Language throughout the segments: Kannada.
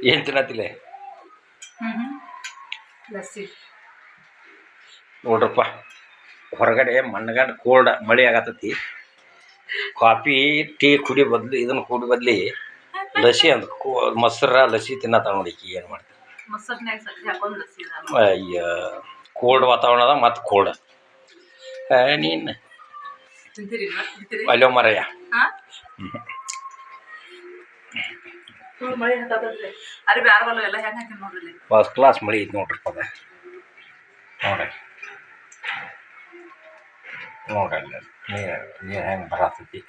ಏನು ತಿನ್ನತ್ತಿಲ್ಲ ನೋಡ್ರಪ್ಪ ಹೊರಗಡೆ ಮಣ್ಣಗಂಡು ಕೋಲ್ಡ್ ಮಳೆ ಆಗತ್ತತಿ. ಕಾಫಿ ಟೀ ಕುಡಿ ಬದ್ಲು ಇದನ್ನು ಕುಡಿ ಬದ್ಲಿ ಲಸಿ ಅಂತ ಮೊಸರ ಲಸಿ ತಿನ್ನತ್ತ ನೋಡಿ ಏನು ಮಾಡ್ತಾರೆ. ಅಯ್ಯ ಕೋಲ್ಡ್ ವಾತಾವರಣ ಅದ ಮತ್ತು ಕೋಲ್ಡ್. ನೀನು ಅಲ್ಲೋ ಮರಯ್ಯ ಹಾ? ಫುಲ್ ಮಳೆ ಹತ್ತದ್ರಿ ಅರಿ ಬ್ಯಾರ ಬಲ್ಲ ಎಲ್ಲ ಹೆಂಗೆ ಹಾಕಿ ನೋಡ್ರಿ ಫಸ್ಟ್ ಕ್ಲಾಸ್ ಮಳೆ ಐತಿ ನೋಡ್ರಿ ಅದ ನೋಡ್ರಿ. ನೋಡಲ್ಲ ನೀರು ನೀರು ಹೆಂಗೆ ಬರತೈತಿ.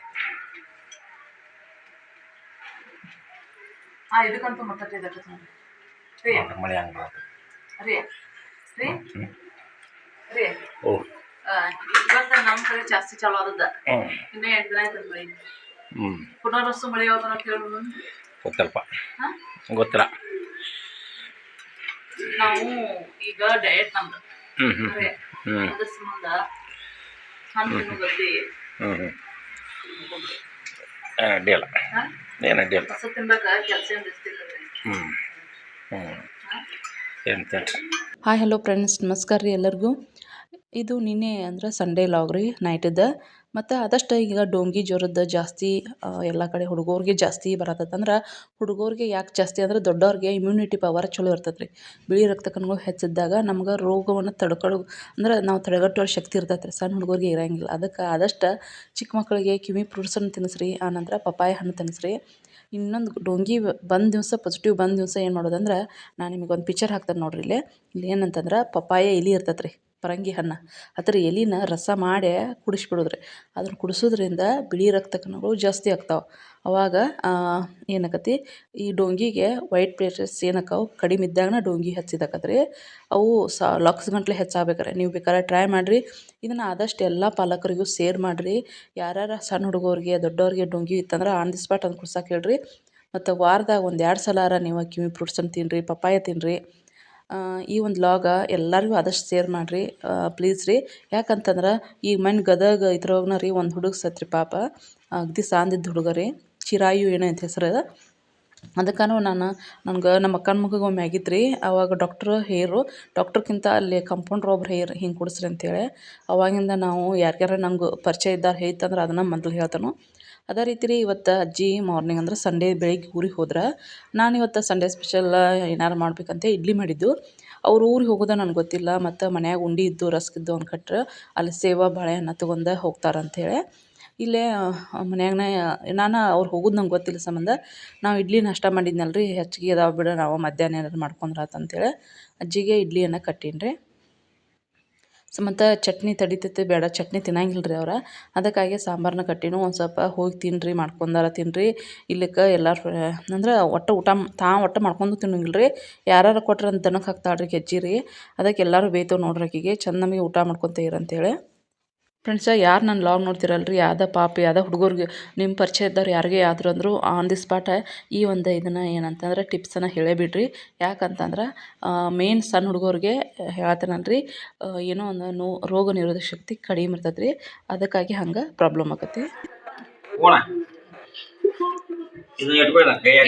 ಹಾ ಇದಕ್ಕಂತೂ ಮತ್ತಟ್ಟಿ ಇದಕ್ಕೆ ನೋಡ್ರಿ. ರೀ. ನೋಡ್ರಿ ಮಳೆ ಹೆಂಗೆ ಬರತೈತಿ. ರೀ. ರೀ. ರೀ. ಓ. ಇವತ್ತ ನಮ್ಮ ಕಡೆ ಜಾಸ್ತಿ ಚಾಲು ಆದದ್ದ. ಇನ್ನೂ ಎಂಟು ದಿನ ಆಯ್ತದ ಮಳಿ. ಹ್ಞೂ ಪುನರ್ವಸ್ತು ಮಳಿ ಯಾವ್ದನ ಅಂತ ಹೇಳು ಗೊತ್ತಲ್ಪ ಗೊತ್ತಿಲ್ಲ. ನಾವು ಈಗ ಡಯಟ್ ನಮ್ದು. ಹ್ಞೂ ಹ್ಞೂ ಅರೆ ಹ್ಞೂ ಅದ್ರ ಸಂಬಂಧ ಹಣ್ಣು ಹಾ? ಏನು ತಿನ್ಬೇಕ? ಕೆಲಸ ಏನ್ ಇರ್ತಿರ್ತದ್ರಿ ಹ್ಞೂ ಹ್ಞೂ ಏನು ಹಾಯ್ ಹಲೋ ಫ್ರೆಂಡ್ಸ್ ನಮಸ್ಕಾರ ರೀ ಎಲ್ಲರಿಗೂ. ಇದು ನಿನ್ನೆ ಅಂದ್ರೆ ಸಂಡೇ ಲಾಗ್ ರೀ ನೈಟದ ಮತ್ತು ಆದಷ್ಟು ಈಗ ಡೋಂಗಿ ಜ್ವರದ್ದು ಜಾಸ್ತಿ ಎಲ್ಲ ಕಡೆ ಹುಡುಗರಿಗೆ ಜಾಸ್ತಿ ಬರತ್ತದ ಅಂದ್ರೆ ಹುಡುಗರಿಗೆ ಯಾಕೆ ಜಾಸ್ತಿ ಅಂದ್ರೆ ದೊಡ್ಡವ್ರಿಗೆ ಇಮ್ಯುನಿಟಿ ಪವರ್ ಚಲೋ ಇರ್ತದೆ ರೀ ಬಿಳಿ ರಕ್ತ ಕಣಗಳು ಹೆಚ್ಚಿದ್ದಾಗ ನಮ್ಗೆ ರೋಗವನ್ನು ತಡ್ಕೊಳ್ಳೋ ಅಂದ್ರೆ ನಾವು ತಡೆಗಟ್ಟುವ ಶಕ್ತಿ ಇರ್ತೈತೆ ರೀ ಸಣ್ಣ ಹುಡುಗರಿಗೆ ಇರೋಂಗಿಲ್ಲ. ಅದಕ್ಕೆ ಆದಷ್ಟು ಚಿಕ್ಕ ಮಕ್ಕಳಿಗೆ ಕಿವಿ ಫ್ರೂಟ್ಸನ್ನು ತಿನ್ನಿಸ್ರಿ, ಆನಂತರ ಪಪ್ಪಾಯ ಹಣ್ಣು ತಿನ್ನಿಸ್ರಿ. ಇನ್ನೊಂದು ಡೊಂಗಿ ಬಂದ ದಿವಸ ಪಾಸಿಟಿವ್ ಬಂದ ದಿವಸ ಏನು ಮಾಡೋದಂದ್ರೆ, ನಾನು ನಿಮಗೆ ಒಂದು ಪಿಕ್ಚರ್ ಹಾಕ್ತೇನೆ ನೋಡ್ರಿ ಇಲ್ಲಿ. ಇಲ್ಲಿ ಏನಂತಂದ್ರೆ ಪಪ್ಪಾಯ ಇಲಿ ಇರ್ತೈತೆ ರೀ ಪರಂಗಿ ಹಣ್ಣು ಅದರ ಎಲೆನ ರಸ ಮಾಡಿ ಕುಡಿಸ್ಬಿಡೋದ್ರಿ. ಅದನ್ನು ಕುಡಿಸೋದ್ರಿಂದ ಬಿಳಿ ರಕ್ತ ಕಣಗಳು ಜಾಸ್ತಿ ಆಗ್ತಾವೆ. ಅವಾಗ ಏನಾಕತಿ, ಈ ಡೊಂಗಿಗೆ ವೈಟ್ ಪ್ಲೇಸಸ್ ಏನಕ್ಕಾವು? ಕಡಿಮೆ ಇದ್ದಾಗನ ಡೊಂಗಿ ಹಚ್ಚಿದಾಕತ್ರಿ. ಅವು ಸಾ, ಲಕ್ಷ ಗಂಟ್ಲೆ ಹೆಚ್ಚಾಗಬೇಕಾರೆ. ನೀವು ಬೇಕಾದ್ರೆ ಟ್ರೈ ಮಾಡಿರಿ. ಇದನ್ನು ಆದಷ್ಟು ಎಲ್ಲ ಪಾಲಕರಿಗೂ ಸೇರ್ ಮಾಡಿರಿ. ಯಾರ್ಯಾರು ಸಣ್ಣ ಹುಡುಗರಿಗೆ ದೊಡ್ಡವ್ರಿಗೆ ಡೊಂಗಿ ಇತ್ತಂದ್ರೆ ಆನ್ ದಿ ಸ್ಪಾಟ್ ಅಂತ ಕುಡ್ಸಕ್ಕೆ ಹೇಳ್ರಿ. ಮತ್ತು ವಾರದಾಗ ಒಂದು ಎರಡು ಸಲ ನೀವು ಕಿವಿ ಫ್ರೂಟ್ಸನ್ನು ತಿನ್ನಿರಿ ಪಪ್ಪಾಯ ತಿನ್ನಿರಿ ಈ ಒಂದು ಲಾಗ ಎಲ್ಲರಿಗೂ ಆದಷ್ಟು ಶೇರ್ ಮಾಡಿರಿ. ಪ್ಲೀಸ್ ರೀ. ಯಾಕಂತಂದ್ರೆ ಈಗ ಮಣ್ಣು ಗದಗ ಇದ್ರೊಳಗನ ರೀ ಒಂದು ಹುಡುಗ ಸತ್ರಿ ಪಾಪ ಅಗ್ದಿ ಸಾಂದಿದ್ದ ಹುಡುಗ ರೀ. ಚಿರಾಯು ಏನೋ ಅಂತ ಹೆಸರು ಅದಕ್ಕೂ ನಾನು ನನ್ಗೆ ನಮ್ಮ ಅಕ್ಕನ ಮಗಗೆ ಒಮ್ಮೆ ಆಗಿತ್ತು ರೀ ಅವಾಗ ಡಾಕ್ಟ್ರು ಹೇರು ಡಾಕ್ಟ್ರ್ಕ್ಕಿಂತ ಅಲ್ಲಿ ಕಂಪೌಂಡ್ರ್ ಒಬ್ರು ಹೇರ್ ಹಿಂಗೆ ಕೊಡಿಸ್ರಿ ಅಂತೇಳಿ. ಅವಾಗಿಂದ ನಾವು ಯಾರ್ಯಾರ ನಂಗೆ ಪರಿಚಯ ಇದ್ದಾರೆ ಹೇಳ್ತಂದ್ರೆ ಅದನ್ನು ಮೊದಲು ಹೇಳ್ತಾನು. ಅದೇ ರೀತಿ ರೀ ಇವತ್ತು ಅಜ್ಜಿ ಮಾರ್ನಿಂಗ್ ಅಂದ್ರೆ ಸಂಡೇ ಬೆಳಿಗ್ಗೆ ಊರಿಗೆ ಹೋದ್ರೆ. ನಾನು ಇವತ್ತು ಸಂಡೇ ಸ್ಪೆಷಲ್ ಏನಾರು ಮಾಡ್ಬೇಕಂತ ಇಡ್ಲಿ ಮಾಡಿದ್ದು. ಅವ್ರು ಊರಿಗೆ ಹೋಗೋದ ನನಗೆ ಗೊತ್ತಿಲ್ಲ, ಮತ್ತು ಮನ್ಯಾಗ ಉಂಡೆ ಇದ್ದು, ರಸ್ಕ್ ಇದ್ದು ಅವ್ನು ಕಟ್ರೆ ಅಲ್ಲಿ ಸೇವಾ ಬಾಳೆಹಣ್ಣು ತೊಗೊಂಡು ಹೋಗ್ತಾರೆ ಅಂಥೇಳಿ ಇಲ್ಲೇ ಮನ್ಯಾಗನೇ ನಾನು ಅವ್ರು ಹೋಗುದು ನಂಗೆ ಗೊತ್ತಿಲ್ಲ ಸಂಬಂಧ. ನಾವು ಇಡ್ಲಿ ನಾಷ್ಟ ಮಾಡಿದ್ನಲ್ಲ ರೀ ಹೆಚ್ಚಿಗೆ ಅದಾವೆ ಬಿಡು, ನಾವು ಮಧ್ಯಾಹ್ನ ಏನಾರು ಮಾಡ್ಕೊಂಡ್ರೆ ಆತು ಅಂತೇಳಿ ಅಜ್ಜಿಗೆ ಇಡ್ಲಿಯನ್ನು ಕಟ್ಟೀನಿ ರೀ ಮತ್ತು ಚಟ್ನಿ ತಡಿತೈತೆ, ಬೇಡ ಚಟ್ನಿ ತಿನ್ನಂಗಿಲ್ಲ ರೀ ಅವ್ರು. ಅದಕ್ಕಾಗಿ ಸಾಂಬಾರನ್ನ ಕಟ್ಟಿನು ಒಂದು ಸ್ವಲ್ಪ ಹೋಗಿ ತಿನ್ನಿರಿ ಮಾಡ್ಕೊಂಡಾರ ತಿನ್ನಿರಿ ಇಲ್ಲಿಕ್ಕೆ ಎಲ್ಲರೂ, ಅಂದ್ರೆ ಒಟ್ಟು ಊಟ ತಾ ಒಟ್ಟು ಮಾಡ್ಕೊಂಡು ತಿನ್ನಂಗಿಲ್ಲ ರೀ ಯಾರು ಕೊಟ್ರೆ ಅಂತ ದನಕ್ಕೆ ಹಾಕ್ತಾಳೆ ರೀ ಗೆಜ್ಜಿ ರೀ ಅದಕ್ಕೆ ಎಲ್ಲರೂ ಬೇಯ್ತೇವೆ ನೋಡ್ರಿ ಆಕಿಗೆ ಚಂದ ನಮಗೆ ಊಟ ಮಾಡ್ಕೊತ ಇರಂತೇಳಿ ಫ್ರೆಂಡ್ಸ ಯಾರು ನನ್ನ ಲಾಗ್ ನೋಡ್ತಿರಲ್ಲ ರೀ ಯಾವ್ದು ಪಾಪ ಯಾವ್ದು ಹುಡುಗರಿಗೆ ನಿಮ್ಮ ಪರಿಚಯ ಇದ್ದವ್ರು ಯಾರಿಗೆ ಯಾವ್ದು ಅಂದರೂ ಆನ್ ದಿ ಸ್ಪಾಟ ಈ ಒಂದು ಇದನ್ನು ಏನಂತಂದ್ರೆ ಟಿಪ್ಸನ್ನು ಹೇಳೇ ಬಿಡ್ರಿ ಯಾಕಂತಂದ್ರೆ ಮೇನ್ ಸಣ್ಣ ಹುಡುಗರಿಗೆ ಹೇಳ್ತಾನಲ್ರಿ ರೀ ಏನೋ ಒಂದು ನೋ ರೋಗ ನಿರೋಧಕ ಶಕ್ತಿ ಕಡಿಮೆ ಇರ್ತೈತೆ ರೀ ಅದಕ್ಕಾಗಿ ಹಂಗೆ ಪ್ರಾಬ್ಲಮ್ ಆಗತ್ತೆ.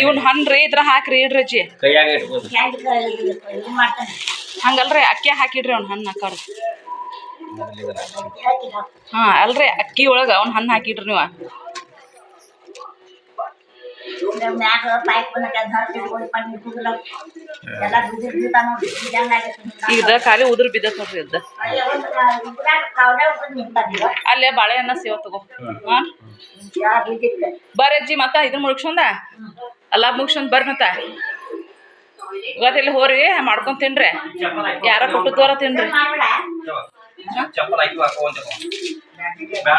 ಇವನ್ ಹಣ್ಣು ರೀ ಇದ್ರ ಹಾಕ್ರಿ ಇಡ್ರಿ ಅಜ್ಜಿ. ಕೈಯಾಗ ಇಟ್ಬೋದು ಹಂಗಲ್ರಿ ಅಕ್ಕಿ ಹಾಕಿಡ್ರಿ ಅವ್ನ ಹಣ್ಣು ಹಾಕಾರ ಹಾಂ ಅಲ್ರಿ ಅಕ್ಕಿ ಒಳಗೆ ಅವ್ನ ಹಣ್ಣು ಹಾಕಿಡ್ರಿ ನೀವು. ಈಗ ಖಾಲಿ ಉದುರು ಬಿದ್ದ ನೋಡ್ರಿ ಇದ್ದ. ಅಲ್ಲೇ ಬಾಳೆಹಣ್ಣ ಸೇವ ತಗೋ. ಹಾಂ? ಬರ್ರಿ ಅಜ್ಜಿ ಮತ್ತ ಇದನ್ನ ಮುಗಿಸ್ಕೊಂಡ ಅಲ್ಲ ಮುಗಿಸ್ಕೊಂಡ್ ಬರ್ರಿ ಮತ್ತ. ಇವತ್ತಿಲ್ಲಿ ಹೋರಿ ಮಾಡ್ಕೊಂಡ್ ತಿನ್ರಿ. ಯಾರ ಕೊಟ್ಟದೋರ ತಿನ್ರಿ. ಚಪ್ಪಲ್ ಹಾಕಿ ಹಾಕೋ ಅಂತ. ಬೇಡ